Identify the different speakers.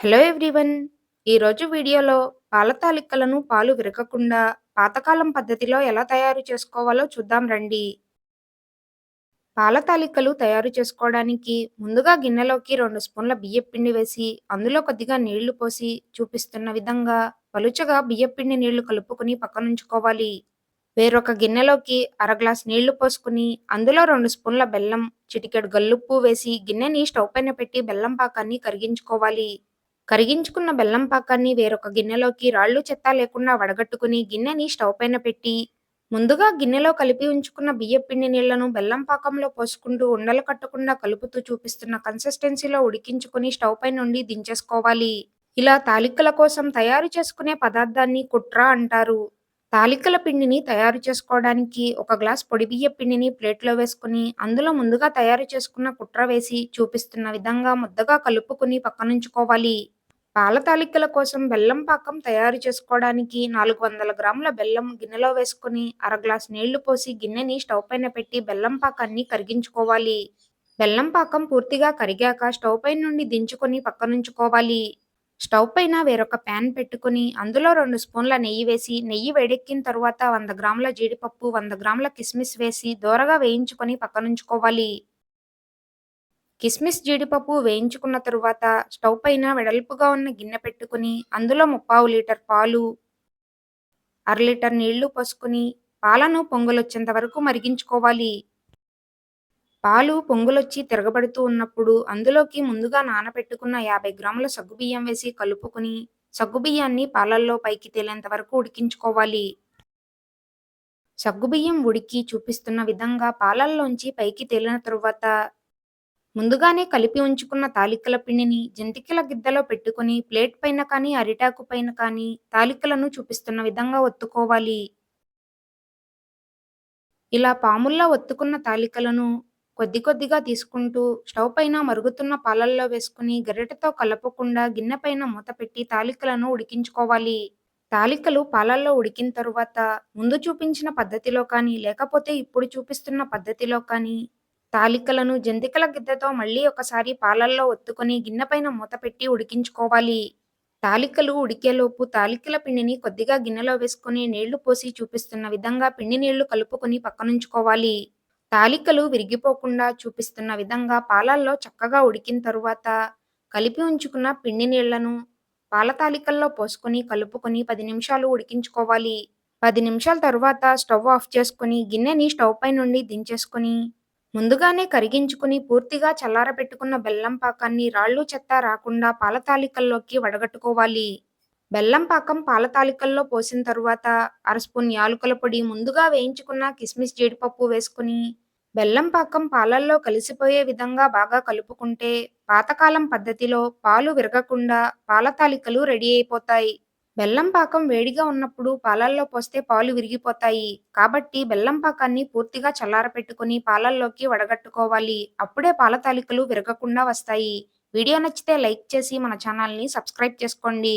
Speaker 1: Hello everyone. ఈరోజు వీడియోలో పాల తాలికలను పాలు విరగకుండా పాతకాలం పద్ధతిలో ఎలా తయారు చేసుకోవాలో చూద్దాం రండి. పాల తాలికలు తయారు చేసుకోవడానికి ముందుగా గిన్నెలోకి రెండు స్పూన్ల బియ్యపిండి వేసి అందులో కొద్దిగా నీళ్ళు పోసి చూపిస్తున్న విధంగా పలుచగా బియ్యపిండి నీళ్ళు కలుపుకుని పక్కనుంచుకోవాలి వేరొక గిన్నెలోకి అర గ్లాస్ నీళ్ళు పోసుకుని అందులో రెండు స్పూన్ల బెల్లం చిటికెడు గల్లుప్పు వేసి గిన్నెని స్టవ్ పైన పెట్టి బెల్లం పాకాన్ని కరిగించుకోవాలి. కరిగించుకున్న బెల్లం పాకాన్ని వేరొక గిన్నెలోకి రాళ్ళు చెత్త లేకుండా వడగట్టుకుని గిన్నెని స్టవ్ పైన పెట్టి ముందుగా గిన్నెలో కలిపి ఉంచుకున్న బియ్యం పిండి నీళ్ళను బెల్లం పాకంలో పోసుకుంటూ ఉండలు కట్టకుండా కలుపుతూ చూపిస్తున్న కన్సిస్టెన్సీలో ఉడికించుకుని స్టవ్ పై నుండి దించేసుకోవాలి. ఇలా తాలికల కోసం తయారు చేసుకునే పదార్థాన్ని కుట్ర అంటారు. తాలికల పిండిని తయారు చేసుకోవడానికి ఒక గ్లాస్ పొడి బియ్య పిండిని ప్లేట్లో వేసుకుని అందులో ముందుగా తయారు చేసుకున్న కుట్ర వేసి చూపిస్తున్న విధంగా ముద్దగా కలుపుకుని పక్కనుంచుకోవాలి. పాల తాలికల కోసం బెల్లం పాకం తయారు చేసుకోవడానికి నాలుగు వందల గ్రాముల బెల్లం గిన్నెలో వేసుకుని అర గ్లాస్ నీళ్ళు పోసి గిన్నెని స్టవ్ పైన పెట్టి బెల్లం పాకాన్ని కరిగించుకోవాలి. బెల్లం పాకం పూర్తిగా కరిగాక స్టవ్ పైన నుండి దించుకొని పక్కనుంచుకోవాలి. స్టవ్ పైన వేరొక ప్యాన్ పెట్టుకుని అందులో రెండు స్పూన్ల నెయ్యి వేసి నెయ్యి వేడెక్కిన తరువాత వంద గ్రాముల జీడిపప్పు వంద గ్రాముల కిస్మిస్ వేసి దోరగా వేయించుకొని పక్కనుంచుకోవాలి. కిస్మిస్ జీడిపప్పు వేయించుకున్న తరువాత స్టవ్ పైన వెడల్పుగా ఉన్న గిన్నె పెట్టుకుని అందులో ముప్పావు లీటర్ పాలు అర లీటర్ నీళ్ళు పోసుకుని పాలను పొంగులొచ్చేంత వరకు మరిగించుకోవాలి. పాలు పొంగులొచ్చి తిరగబడుతూ ఉన్నప్పుడు అందులోకి ముందుగా నానబెట్టుకున్న యాభై గ్రాముల సగ్గుబియ్యం వేసి కలుపుకుని సగ్గుబియ్యాన్ని పాలల్లో పైకి తేలేంత వరకు ఉడికించుకోవాలి. సగ్గుబియ్యం ఉడికి చూపిస్తున్న విధంగా పాలల్లోంచి పైకి తేలిన తరువాత ముందుగానే కలిపి ఉంచుకున్న తాలికల పిండిని జంతికల గిద్దలో పెట్టుకుని ప్లేట్ పైన కానీ అరిటాకు పైన కానీ తాలికలను చూపిస్తున్న విధంగా ఒత్తుకోవాలి. ఇలా పాముల్లా ఒత్తుకున్న తాలికలను కొద్ది కొద్దిగా తీసుకుంటూ స్టవ్ పైన మరుగుతున్న పాలల్లో వేసుకుని గరిటెతో కలపకుండా గిన్నె పైన మూత పెట్టి తాలికలను ఉడికించుకోవాలి. తాలికలు పాలల్లో ఉడికిన తరువాత ముందు చూపించిన పద్ధతిలో కానీ లేకపోతే ఇప్పుడు చూపిస్తున్న పద్ధతిలో కానీ తాలికలను జంతికల గిద్దతో మళ్ళీ ఒకసారి పాలల్లో ఒత్తుకొని గిన్నెపైన మూత పెట్టి ఉడికించుకోవాలి. తాలికలు ఉడికేలోపు తాలికల పిండిని కొద్దిగా గిన్నెలో వేసుకొని నీళ్ళు పోసి చూపిస్తున్న విధంగా పిండి నీళ్ళు కలుపుకొని పక్కనుంచుకోవాలి. తాలికలు విరిగిపోకుండా చూపిస్తున్న విధంగా పాలల్లో చక్కగా ఉడికిన తరువాత కలిపి ఉంచుకున్న పిండి నీళ్ళను పాల తాలికల్లో పోసుకొని కలుపుకొని పది నిమిషాలు ఉడికించుకోవాలి. పది నిమిషాల తరువాత స్టవ్ ఆఫ్ చేసుకుని గిన్నెని స్టవ్ పై నుండి దించేసుకొని ముందుగానే కరిగించుకుని పూర్తిగా చల్లారబెట్టుకున్న బెల్లం పాకాన్ని రాళ్ళు చెత్త రాకుండా పాలతాలికల్లోకి వడగట్టుకోవాలి. బెల్లం పాకం పాలతాలికల్లో పోసిన తరువాత అర స్పూన్ యాలకుల పొడి ముందుగా వేయించుకున్న కిస్మిస్ జీడిపప్పు వేసుకుని బెల్లం పాకం పాలల్లో కలిసిపోయే విధంగా బాగా కలుపుకుంటే పాతకాలం పద్ధతిలో పాలు విరగకుండా పాలతాలికలు రెడీ అయిపోతాయి. బెల్లం పాకం వేడిగా ఉన్నప్పుడు పాలల్లో పోస్తే పాలు విరిగిపోతాయి. కాబట్టి బెల్లం పాకాన్ని పూర్తిగా చల్లారపెట్టుకుని పాలల్లోకి వడగట్టుకోవాలి. అప్పుడే పాల తాలికలు విరగకుండా వస్తాయి. వీడియో నచ్చితే లైక్ చేసి మన ఛానల్ని సబ్స్క్రైబ్ చేసుకోండి.